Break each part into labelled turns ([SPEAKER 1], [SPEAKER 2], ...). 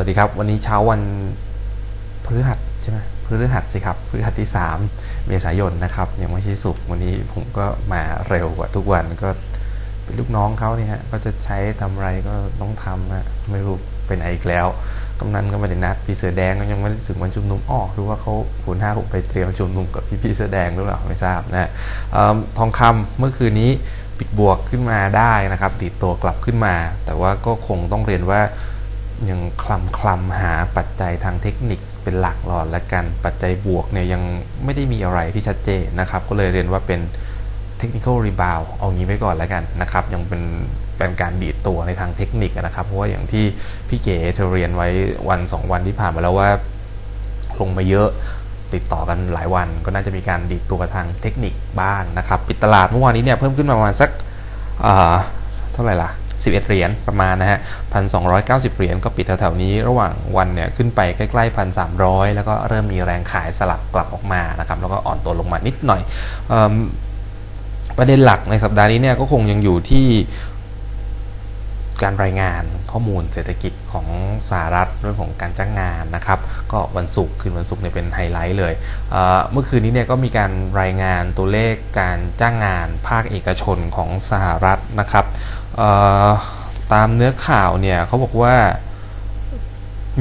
[SPEAKER 1] วัสดีครับ วันนี้เช้าวันพฤหัสใช่ไหมพฤหัสสิครับพฤหัสที่ 3 เมษายนนะครับยังไม่ใช่สุกวันนี้ผมก็มาเร็วกว่าทุกวันก็เป็นลูกน้องเขาเนี่ยฮะก็จะใช้ทำอะไรก็ต้องทำฮะไม่รู้เป็นอะไรอีกแล้วกำนันก็ไม่ได้นัดพี่เสือแดงก็ยังไม่ถึงวันชุมนุมอ้อรือว่าเขาหุนห้าหกไปเตรียมชุมนุมกับพี่พี่เสือแดงหรือเปล่าไม่ทราบนะฮะเอิ่มทองคำเมื่อคืนนี้ปิดบวกขึ้นมาได้นะครับดีดตัวกลับขึ้นมา แต่ว่าก็คงต้องเรียนว่า ยังคลำคลำหาปัจจัยทางเทคนิคเป็นหลักหลอนและกันปัจจัยบวกเนี่ยยังไม่ได้มีอะไรที่ชัดเจนนะครับ ก็เลยเรียนว่าเป็นเทคนิคอลรีบาวเอางี้ไว้ก่อนแล้วกันนะครับ ยังเป็นเป็นการดีดตัวในทางเทคนิคนะครับ เพราะว่าอย่างที่พี่เก๋เธอเรียนไว้วัน 2 วันที่ผ่านมาแล้วว่าลงมาเยอะติดต่อกันหลายวันก็น่าจะมีการดีดตัวทางเทคนิคบ้างนะครับ ปิดตลาดเมื่อวานนี้เนี่ยเพิ่มขึ้นมาประมาณสักเท่าไหร่ล่ะ 11 เหรียญประมาณนะฮะ1,290เหรียญก็ปิดแถวๆนี้ระหว่างวันเนี่ยขึ้นไปใกล้ๆ1,300แล้วก็เริ่มมีแรงขายสลับกลับออกมานะครับแล้วก็อ่อนตัวลงมานิดหน่อยอประเด็นหลักในสัปดาห์นี้เนี่ยก็คงยังอยู่ที่การรายงานข้อมูลเศรษฐกิจของสหรัฐเรื่องของการจ้างงานนะครับ ก็วันศุกร์คืนวันศุกร์เนี่ยเป็นไฮไลท์เลยเเมื่อคืนนี้เนี่ยก็มีการรายงานตัวเลขการจ้างงานภาคเอกชนของสหรัฐนะครับตามเนื้อข่าวเนี่ยเขาบอกว่า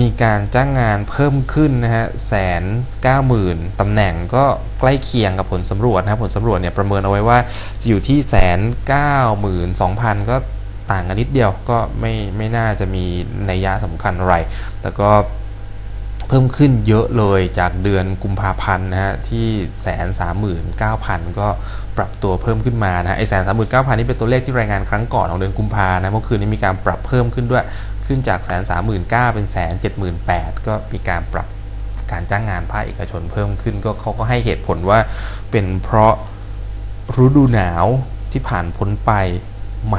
[SPEAKER 1] มีการจ้างงานเพิ่มขึ้นนะฮะแสนเก้าหมื่นตำแหน่งก็ใกล้เคียงกับผลสำรวจนะครับผลสำรวจเนี่ยประเมินเอาไว้ว่าจะอยู่ที่แสนเก้าหมื่นสองพันก็ต่างกันนิดเดียวก็ไม่ไม่น่าจะมีนัยยะสำคัญอะไร แต่ก็ พิ่มขึ้นเยอะเลยจากเดือนกุมภาพันธ์นะฮะที่แสนสามหมื่นเก้าพันก็ปรับตัวเพิ่มขึ้นมานะฮะไอแสนสามหมื่นเก้าพันนี่เป็นตัวเลขที่รายงานครั้งก่อนของเดือนกุมภานะเมื่อคืนนี้มีการปรับเพิ่มขึ้นด้วยขึ้นจากแสนสามหมื่นเก้าเป็นแสนเจ็ดหมื่นแปดก็มีการปรับการจ้างงานภาคเอกชนเพิ่มขึ้นก็เขาก็ให้เหตุผลว่าเป็นเพราะฤดูหนาวที่ผ่านพ้นไปแหม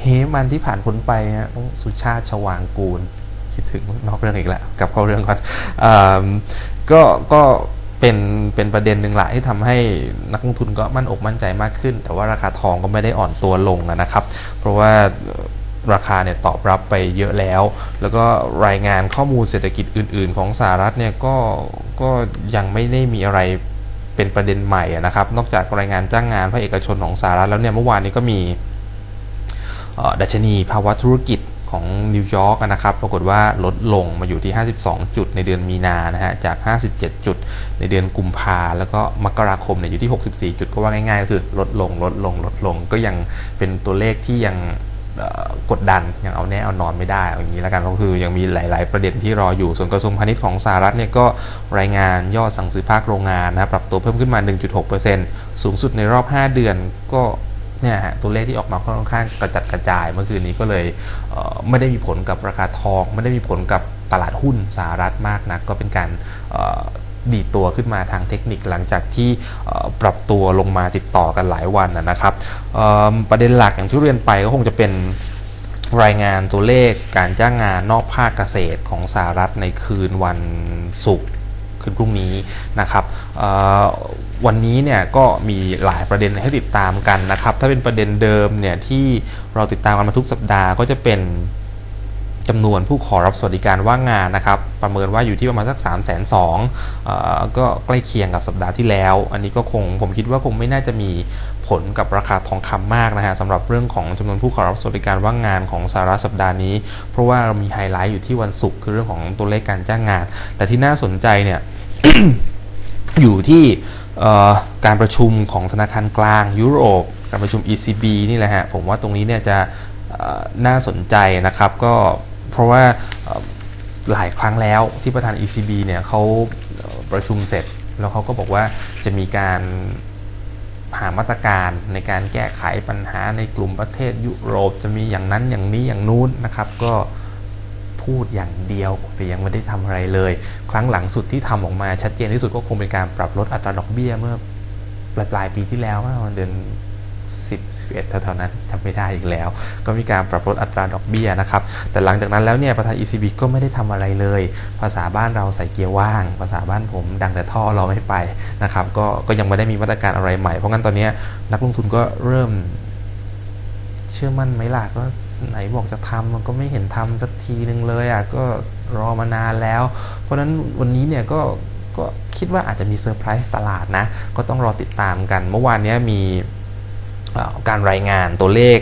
[SPEAKER 1] เฮมันที่ผ่านพ้นไปฮะต้องสุชาติชวางกูล คิดถึงนอกเรื่องอีกแล้วกลับเข้าเรื่องก่อนอก็ก็เป็นเป็นประเด็นหนึ่งแหละที่ทำให้นักลงทุนก็มั่นอกมั่นใจมากขึ้น แต่ว่าราคาทองก็ไม่ได้อ่อนตัวลงนะครับ เพราะว่าราคาเนี่ยตอบรับไปเยอะแล้ว แล้วก็รายงานข้อมูลเศรษฐกิจอื่น ๆ ของสหรัฐเนี่ยก็ก็ยังไม่ได้มีอะไรเป็นประเด็นใหม่นะครับ นอกจากรายงานจ้างงานภาคเอกชนของสหรัฐแล้วเนี่ยเมื่อวานนี้ก็มีดัชนีภาวะธุรกิจ ของนิวยอร์กนะครับ ปรากฏว่าลดลงมาอยู่ที่ 52 จุดในเดือนมีนานะฮะ จาก 57 จุดในเดือนกุมภาแล้วก็มกราคมเนี่ยอยู่ที่ 64 จุดก็ว่าง่ายๆ ก็คือลดลง ลดลง ลดลง ก็ยังเป็นตัวเลขที่ยังกดดันยังเอาแน่เอานอนไม่ได้อาอย่างนี้แล้วกันก็คือยังมีหลาย ๆ ประเด็นที่รออยู่ส่วนกระทรวงพาณิชย์ของสหรัฐเนี่ยก็รายงานยอดสั่งซื้อภาคโรงงานนะครับปรับตัวเพิ่มขึ้นมา 1.6%สูงสุดในรอบ 5 เดือนก็ เนี่ยฮะตัวเลขที่ออกมาค่อนข้างกระจัดกระจายเมื่อคืนนี้ก็เลยเไม่ได้มีผลกับราคาทอง ไม่ได้มีผลกับตลาดหุ้นสหรัฐมากนัก ก็เป็นการดีตัวขึ้นมาทางเทคนิคหลังจากที่ปรับตัวลงมาติดต่อกันหลายวันนะครับประเด็นหลักอย่างที่เรียนไปก็คงจะเป็นรายงานตัวเลขการจ้างงานนอกภาคเกษตรของสหรัฐในคืนวันศุกร์ คืนพรุ่งนี้นะครับวันนี้เนี่ยก็มีหลายประเด็นให้ติดตามกันนะครับ ถ้าเป็นประเด็นเดิมเนี่ยที่เราติดตามกันมาทุกสัปดาห์ก็จะเป็นจำนวนผู้ขอรับสวัสดิการว่างงานนะครับ ประเมินว่าอยู่ที่ประมาณสัก 3 2 0 0 0ก็ใกล้เคียงกับสัปดาห์ที่แล้ว อันนี้ก็คงผมคิดว่าคงไม่น่าจะมีผลกับราคาทองคำมากนะฮะสำหรับเรื่องของจำนวนผู้ขอรับสวัสดิการว่างงานของสหรัฐสัปดาห์นี้ เพราะว่าเรามีไฮไลท์อยู่ที่วันศุกร์คือเรื่องของตัวเลขการจ้างงาน แต่ที่น่าสนใจเนี่ย อยู่ที่การประชุมของธนาคารกลางยุโรป การประชุม ECB นี่แหละฮะ ผมว่าตรงนี้เนี่ยจะน่าสนใจนะครับ ก็เพราะว่าหลายครั้งแล้วที่ประธาน ECB เนี่ยเขาประชุมเสร็จ แล้วเขาก็บอกว่าจะมีการหามาตรการในการแก้ไขปัญหาในกลุ่มประเทศยุโรป จะมีอย่างนั้นอย่างนี้อย่างนู้นนะครับ ก็ พูดอย่างเดียว แต่ยังไม่ได้ทำอะไรเลย ครั้งหลังสุดที่ทำออกมาชัดเจนที่สุดก็คงเป็นการปรับลดอัตราดอกเบี้ยเมื่อปลายปลายปีที่แล้วว่าเดือน10 11เท่าๆนั้นจำไม่ได้อีกแล้ว ก็มีการปรับลดอัตราดอกเบี้ยนะครับ แต่หลังจากนั้นแล้วเนี่ยประธาน ECB ก็ไม่ได้ทำอะไรเลย ภาษาบ้านเราใส่เกียร์ว่าง ภาษาบ้านผมดังแต่ท่อเราไม่ไปนะครับ ก็ก็ยังไม่ได้มีมาตรการอะไรใหม่ เพราะงั้นตอนนี้นักลงทุนก็เริ่ม เชื่อมั่นไหมล่ะก็ ไหนบอกจะทำมันก็ไม่เห็นทำสักทีนึงเลยอะก็รอมานานแล้ว เพราะฉะนั้นวันนี้เนี่ยก็ก็คิดว่าอาจจะมีเซอร์ไพรส์ตลาดนะ ก็ต้องรอติดตามกัน เมื่อวานนี้มี การรายงานตัวเลข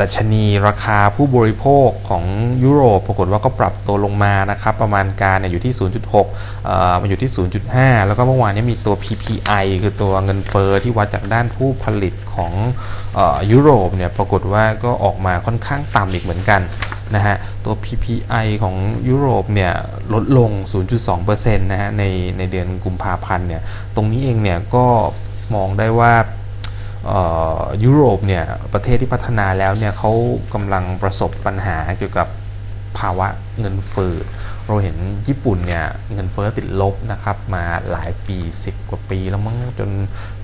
[SPEAKER 1] ดัชนีราคาผู้บริโภคของยุโรปปรากฏว่าก็ปรับตัวลงมานะครับ ประมาณการเนี่ยอยู่ที่ 0.6มาอยู่ที่ 0.5 แล้วก็เมื่อวานนี้มีตัว PPI คือตัวเงินเฟอ้อที่วัดจากด้านผู้ผลิตของยุโรปเนี่ยปรากฏว่าก็ออกมาค่อนข้างต่ำอีกเหมือนกันนะฮะตัว PPI ของยุโรปเนี่ยลดลง 0.2%นะฮะในในเดือนกุมภาพันธ์เนี่ยตรงนี้เองเนี่ยก็มองได้ว่า ยุโรปเนี่ยประเทศที่พัฒนาแล้วเนี่ยเขากำลังประสบปัญหาเกี่ยวกับภาวะเงินเฟ้อเราเห็นญี่ปุ่นเนี่ยเงินเฟ้อติดลบนะครับมาหลายปี 10 กว่าปีแล้วมั้งจน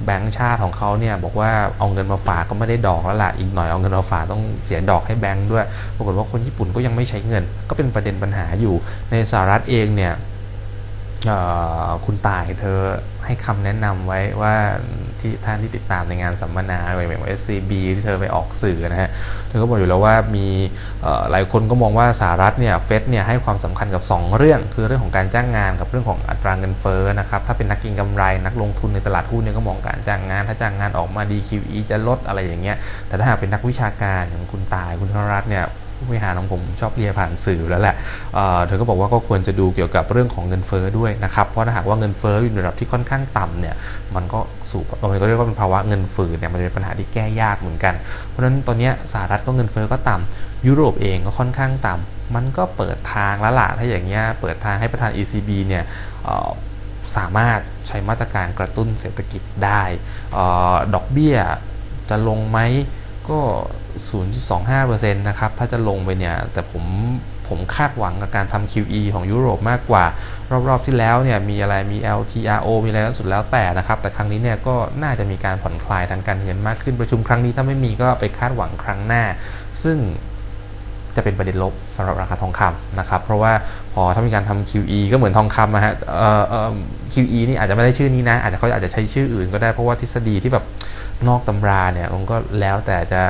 [SPEAKER 1] แบงก์ชาติของเขาเนี่ยบอกว่าเอาเงินมาฝากก็ไม่ได้ดอกแล้วล่ะอีกหน่อยเอาเงินมาฝากต้องเสียดอกให้แบงก์ด้วยปรากฏว่าคนญี่ปุ่นก็ยังไม่ใช้เงิน ก็เป็นประเด็นปัญหาอยู่ในสหรัฐเองเนี่ย คุณตายเธอให้คำแนะนำไว้ว่าที่ท่านที่ติดตามในงานสัมมนาอะไรแบบ SCB ที่เธอไปออกสื่อนะฮะ เธอก็บอกอยู่แล้วว่ามีหลายคนก็มองว่าสหรัฐเนี่ยเฟดเนี่ยให้ความสำคัญกับ 2 เรื่อง คือเรื่องของการจ้างงานกับเรื่องของอัตราเงินเฟ้อนะครับ ถ้าเป็นนักกินกำไรนักลงทุนในตลาดหุ้นเนี่ยก็มองการจ้างงาน ถ้าจ้างงานออกมาดี QE จะลดอะไรอย่างเงี้ย แต่ถ้าหากเป็นนักวิชาการอย่างคุณตายคุณธนรัตน์เนี่ย ผู้บริหารของผมชอบเรียผ่านสื่อแล้วแหละเเธอก็บอกว่าก็ควรจะดูเกี่ยวกับเรื่องของเงินเฟ้อด้วยนะครับเพราะถ้าหากว่าเงินเฟ้ออยู่ในระดับที่ค่อนข้างต่ำเนี่ยมันก็สูบมันก็เรียกว่าเป็นภาวะเงินฝืดเนี่ยมันเป็นปัญหาที่แก้ยากเหมือนกัน เพราะฉะนั้นตอนนี้สหรัฐก็เงินเฟ้อก็ต่ำยุโรปเองก็ค่อนข้างต่ำมันก็เปิดทางแล้วล่ะถ้าอย่างเงี้ยเปิดทางให้ประธาน ECB เนี่ยสามารถใช้มาตรการกระตุ้นเศรษฐกิจได้ดอกเบี้ยจะลงไหมก็ 0.25%นะครับ ถ้าจะลงไปเนี่ย แต่ผมผมคาดหวังกับการทำ QE ของยุโรปมากกว่า รอบๆที่แล้วเนี่ยมีอะไรมี LTRO มีอะไรสุดแล้วแต่นะครับ แต่ครั้งนี้เนี่ยก็น่าจะมีการผ่อนคลายทางการเงินมากขึ้นประชุมครั้งนี้ถ้าไม่มีก็ไปคาดหวังครั้งหน้า ซึ่งจะเป็นประเด็นลบสำหรับราคาทองคำนะครับ เพราะว่าพอถ้ามีการทำ QE ก็เหมือนทองคำนะฮะ QE นี่อาจจะไม่ได้ชื่อนี้นะ อาจจะเขาอาจจะใช้ชื่ออื่นก็ได้เพราะว่าทฤษฎีที่แบบนอกตำราเนี่ยมันก็แล้วแต่จะ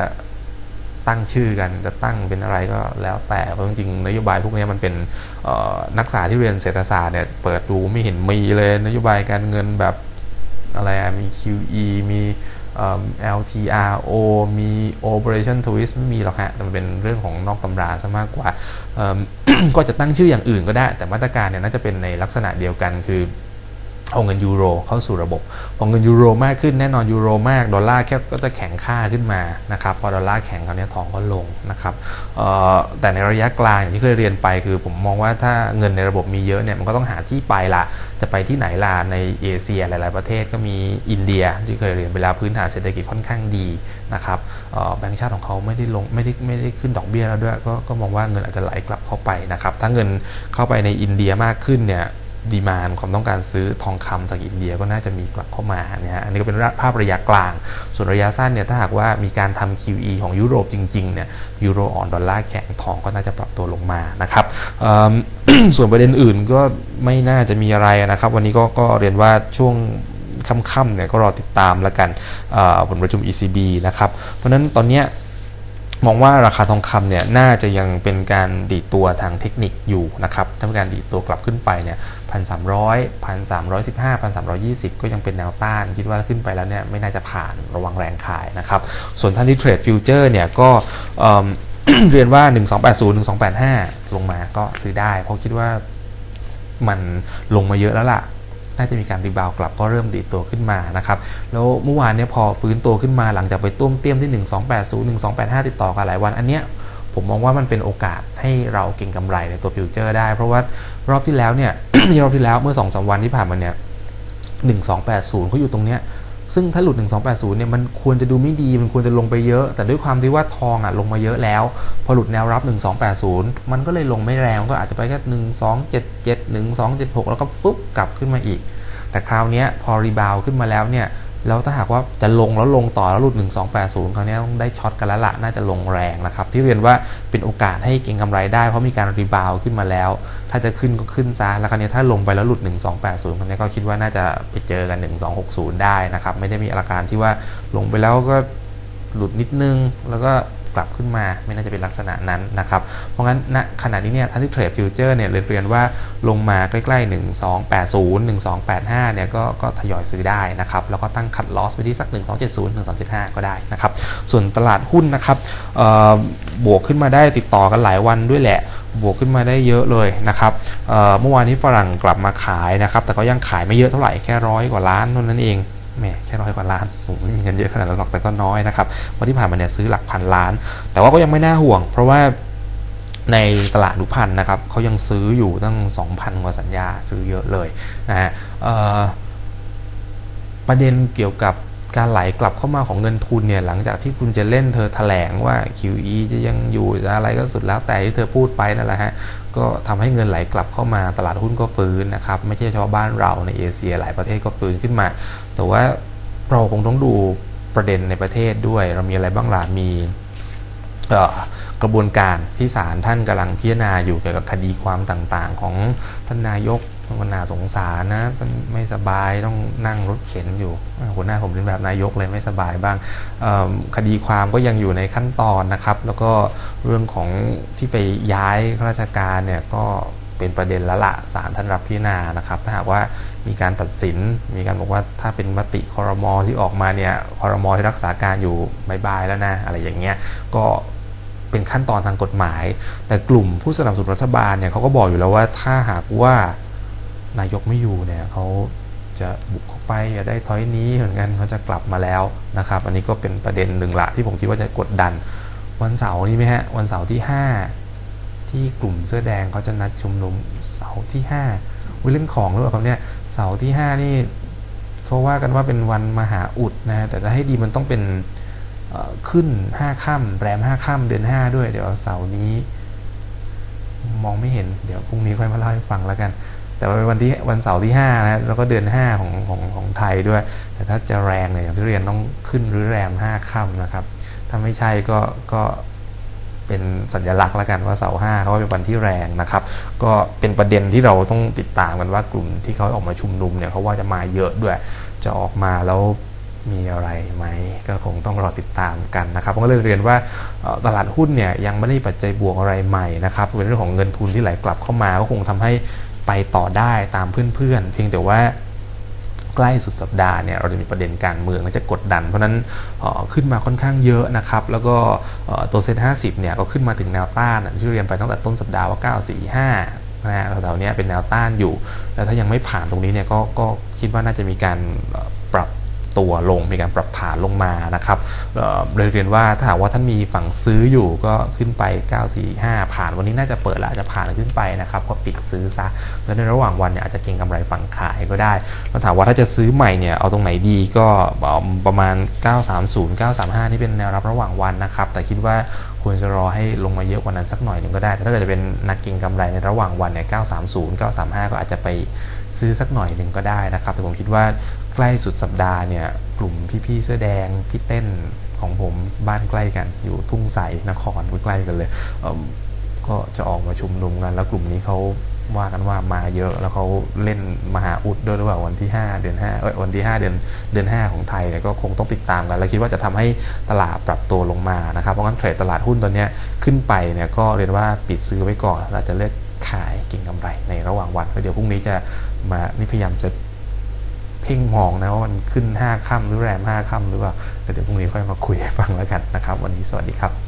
[SPEAKER 1] ตั้งชื่อกันจะตั้งเป็นอะไรก็แล้วแต่เพราะจริงๆนโยบายพวกนี้มันเป็นนักศึกษาที่เรียนเศรษฐศาสตร์เนี่ยเปิดดูไม่เห็นมีเลยนโยบายการเงินแบบอะไรมี QE มี LTRO มี Operation Twist ไม่มีหรอกฮะแต่มันเป็นเรื่องของนอกตำราซะมากกว่า ก็จะตั้งชื่ออย่างอื่นก็ได้ แต่มาตรการเนี่ยน่าจะเป็นในลักษณะเดียวกันคือ เอาเงินยูโรเข้าสู่ระบบพอเงินยูโรมากขึ้นแน่นอนยูโรมากดอลลาร์แค่ก็จะแข็งค่าขึ้นมานะครับพอดอลลาร์แข็งคราวนี้ทองก็ลงนะครับแต่ในระยะกลางอย่างที่เคยเรียนไปคือผมมองว่าถ้าเงินในระบบมีเยอะเนี่ยมันก็ต้องหาที่ไปละจะไปที่ไหนล่ะในเอเชียหลาย ๆ ประเทศก็มีอินเดียที่เคยเรียนเวลาพื้นฐานเศรษฐกิจค่อนข้างดีนะครับแบงก์ชาติของเขาไม่ได้ลงไม่ได้ไม่ได้ขึ้นดอกเบี้ยแล้วด้วยก็ก็มองว่าเงินอาจจะไหลกลับเข้าไปนะครับถ้าเงินเข้าไปในอินเดียมากขึ้นเนี่ย ดีมานความต้องการซื้อทองคำจากอินเดียก็น่าจะมีกลับเข้ามาเนี่ยอันนี้ก็เป็นภาพระยะกลาง ส่วนระยะสั้นเนี่ยถ้าหากว่ามีการทำ QE ของยุโรปจริงๆเนี่ยยูโรอ่อนดอลลาร์แข็งทองก็น่าจะปรับตัวลงมานะครับส่วนประเด็นอื่นก็ไม่น่าจะมีอะไรนะครับ วันนี้ก็ก็เรียนว่าช่วงค่ำๆเนี่ยก็รอติดตามแล้วกันผลประชุม ECB นะครับเพราะฉะนั้นตอนนี้ มองว่าราคาทองคำเนี่ยน่าจะยังเป็นการดีตัวทางเทคนิคอยู่นะครับถ้าเป็นการดีตัวกลับขึ้นไปเนี่ยพันสามร้อยพันสามร้อยสิบห้าพันสามร้อยี่สิบก็ยังเป็นแนวต้าน คิดว่าขึ้นไปแล้วเนี่ยไม่น่าจะผ่านระวังแรงขายนะครับ ส่วนท่านที่เทรดฟิวเจอร์เนี่ยก็เรียนว่า 1280 1285 ลงมาก็ซื้อได้ เพราะคิดว่ามันลงมาเยอะแล้วล่ะ น่าจะมีการรีบาวกลับก็เริ่มดีตัวขึ้นมานะครับแล้วเมื่อวานเนี่ยพอฟื้นตัวขึ้นมาหลังจากไปต้มเตี้ยมที่ 1280 1285 ติดต่อกันหลายวันอันเนี้ยผมมองว่ามันเป็นโอกาสให้เราเก่งกำไรในตัวฟิวเจอร์ได้ เพราะว่ารอบที่แล้วเนี่ยรอบที่แล้วเมื่อ2อสวันที่ผ่านมาเนี่ย1280เขาอยู่ตรงเนี้ย ซึ่งถ้าหลุด 1280 เนี่ยมันควรจะดูไม่ดี มันควรจะลงไปเยอะ แต่ด้วยความที่ว่าทองอะลงมาเยอะแล้ว พอหลุดแนวรับ 1280 มันก็เลยลงไม่แรงก็อาจจะไปแค่1277 1276 แล้วก็ปุ๊บกลับขึ้นมาอีก แต่คราวนี้พอรีบาวขึ้นมาแล้วเนี่ย แล้วถ้าหากว่าจะลงแล้วลงต่อแล้วหลุด 1280 คราวนี้ต้องได้ช็อตกันแล้วละน่าจะลงแรงนะครับ ที่เรียนว่าเป็นโอกาสให้เก็งกำไรได้เพราะมีการรีบาวขึ้นมาแล้ว ถ้าจะขึ้นก็ขึ้นซะแล้วคราวนี้ถ้าลงไปแล้วหลุด 1280 คราวนี้ก็คิดว่าน่าจะไปเจอกัน 1260 ได้นะครับ ไม่ได้มีอาการที่ว่าลงไปแล้วก็หลุดนิดนึงแล้วก็ กลับขึ้นมา ไม่น่าจะเป็นลักษณะนั้นนะครับ เพราะงั้นณขณะนี้เนี่ยท่านที่เทรดฟิวเจอร์เนี่ยเลยเรียนว่าลงมาใกล้ๆ 1280 1285 เนี่ยก็ก็ทยอยซื้อได้นะครับ แล้วก็ตั้งคัดลอสไปที่สัก 1270 1275 ก็ได้นะครับ ส่วนตลาดหุ้นนะครับบวกขึ้นมาได้ติดต่อกันหลายวันด้วยแหละบวกขึ้นมาได้เยอะเลยนะครับเมื่อวานนี้ฝรั่งกลับมาขายนะครับ แต่ก็ยังขายไม่เยอะเท่าไหร่แค่ร้อยกว่าล้านนั้นเอง แม่แค่ร้อยกว่าล้านผมไม่มีเงินเยอะขนาดนั้นหรอกแต่ก็น้อยนะครับวันที่ผ่านมาเนี่ยซื้อหลักพันล้าน แต่ว่าก็ยังไม่น่าห่วง เพราะว่าในตลาดดุพันนะครับเขายังซื้ออยู่ตั้ง 2,000 กว่าสัญญาซื้อเยอะเลยนะฮะประเด็นเกี่ยวกับการไหลกลับเข้ามาของเงินทุนเนี่ยหลังจากที่คุณจะเล่นเธอแถลงว่า QE จะยังอยู่อะไรก็สุดแล้วแต่ที่เธอพูดไปนั่นแหละฮะก็ทำให้เงินไหลกลับเข้ามาตลาดหุ้นก็ฟื้นนะครับ ไม่ใช่เฉพาะบ้านเราในเอเชียหลายประเทศก็ฟื้นขึ้นมา แต่ว่าเราคงต้องดูประเด็นในประเทศด้วย เรามีอะไรบ้างล่ะมีกระบวนการที่ศาลท่านกำลังพิจารณาอยู่เกี่ยวกับคดีความต่างๆ ของท่านนายกมันน่าสงสารนะท่านไม่สบายต้องนั่งรถเข็นอยู่หัวหน้าผมเป็นแบบนายกเลยไม่สบายบ้างคดีความก็ยังอยู่ในขั้นตอนนะครับ แล้วก็เรื่องของที่ไปย้ายข้าราชการเนี่ยก็เป็นประเด็นละละศาลท่านรับพิจารณานะครับถ้าหากว่า มีการตัดสิน มีการบอกว่าถ้าเป็นมติคอรมอที่ออกมาเนี่ยคอรมอที่รักษาการอยู่บายบายแล้วนะอะไรอย่างเงี้ยก็เป็นขั้นตอนทางกฎหมาย แต่กลุ่มผู้สนับสนุนรัฐบาลเนี่ยเขาก็บอกอยู่แล้วว่าถ้าหากว่านายกไม่อยู่เนี่ยเขาจะบุกเข้าไปอย่าได้ถอยนี้เหมือนกันเขาจะกลับมาแล้วนะครับ อันนี้ก็เป็นประเด็นหนึ่งละที่ผมคิดว่าจะกดดัน วันเสาร์นี้ไหมฮะวันเสาร์ที่ 5 ที่กลุ่มเสื้อแดงเขาจะนัดชุมนุมเสาร์ที่ 5 วิเล่นของหรือเปล่าครับเนี่ย เสาร์ที่ 5 นี่เขาว่ากันว่าเป็นวันมหาอุดนะแต่ถ้าให้ดีมันต้องเป็นขึ้น 5 ค่ำแรม 5 ค่ำเดือน 5 ด้วย เดี๋ยวเสาร์นี้ มองไม่เห็น เดี๋ยวพรุ่งนี้ค่อยมาเล่าให้ฟังแล้วกัน แต่ว่าวันที่วันเสาร์ที่5นะแล้วก็เดือน 5 ของของของไทยด้วย แต่ถ้าจะแรงเนี่ยอย่างที่เรียนต้องขึ้นหรือแรม 5 ค่ำนะครับ ถ้าไม่ใช่ก็ก็ เป็นสัญลักษณ์แล้วกันว่าเสาร์ห้าเขาเป็นวันที่แรงนะครับ ก็เป็นประเด็นที่เราต้องติดตามกันว่ากลุ่มที่เขาออกมาชุมนุมเนี่ยเขาว่าจะมาเยอะด้วย จะออกมาแล้วมีอะไรไหมก็คงต้องรอติดตามกันนะครับก็เลยเรียนว่าตลาดหุ้นเนี่ยยังไม่ได้ปัจจัยบวกอะไรใหม่นะครับเป็นเรื่องของเงินทุนที่ไหลกลับเข้ามาก็คงทำให้ไปต่อได้ตามเพื่อนๆเพียงแต่ว่า ใกล้สุดสัปดาห์เนี่ยเราจะมีประเด็นการเมืองและจะกดดัน เพราะนั้นขึ้นมาค่อนข้างเยอะนะครับ แล้วก็ตัวเซ็นห้าสิบเนี่ยก็ขึ้นมาถึงแนวต้านที่เรียนไปตั้งแต่ต้นสัปดาห์ว่า 945นะฮะแถวๆนี้เป็นแนวต้านอยู่ แล้วถ้ายังไม่ผ่านตรงนี้เนี่ยกก็คิดว่าน่าจะมีการ ตัวลงมีการปรับฐานลงมานะครับเลยเรียนว่าถ้าหากว่าท่านมีฝั่งซื้ออยู่ก็ขึ้นไป 945 ผ่านวันนี้น่าจะเปิดแล้วจะผ่านขึ้นไปนะครับก็ปิดซื้อซะแล้วในระหว่างวันเนี่ยอาจจะเก็งกำไรฝั่งขายก็ได้เราถามว่าถ้าจะซื้อใหม่เนี่ยเอาตรงไหนดีก็ประมาณ 930 935 นี่เป็นแนวรับระหว่างวันนะครับ แต่คิดว่าควรจะรอให้ลงมาเยอะกว่านั้นสักหน่อยหนึ่งก็ได้แต่ถ้าเกิดจะเป็นนักเก็งกำไรในระหว่างวันเนี่ย 930 935 ก็อาจจะไปซื้อสักหน่อยหนึ่งก็ได้นะครับ แต่ผมคิดว่า ใกล้สุดสัปดาห์เนี่ยกลุ่มพี่ๆเสื้อแดงพี่เต้นของผมบ้านใกล้กัน อยู่ทุ่งใสนครใกล้กันเลยก็จะออกมาชุมนุมกัน แล้วกลุ่มนี้เขาว่ากันว่ามาเยอะแล้วเขาเล่นมหาอุดด้วยหรือเปล่าวันที่ 5 เดือน5เอ้ยวันที่ 5 เดือนเดือน 5 ของไทยเนี่ยก็คงต้องติดตามกัน แล้วคิดว่าจะทำให้ตลาดปรับตัวลงมานะครับเพราะงั้นเทรดตลาดหุ้นตอนนี้ขึ้นไปเนี่ยก็เรียนว่าปิดซื้อไว้ก่อนเราจะเลือกขายเก่งกำไรในระหว่างวันแล้วเดี๋ยวพรุ่งนี้จะมานี่พยายามจะ เพ่งมองนะว่ามันขึ้น5ค่ำหรือแรม5ค่ำหรือเปล่าเดี๋ยวพรุ่งนี้ค่อยมาคุยให้ฟังแล้วกันนะครับ วันนี้สวัสดีครับ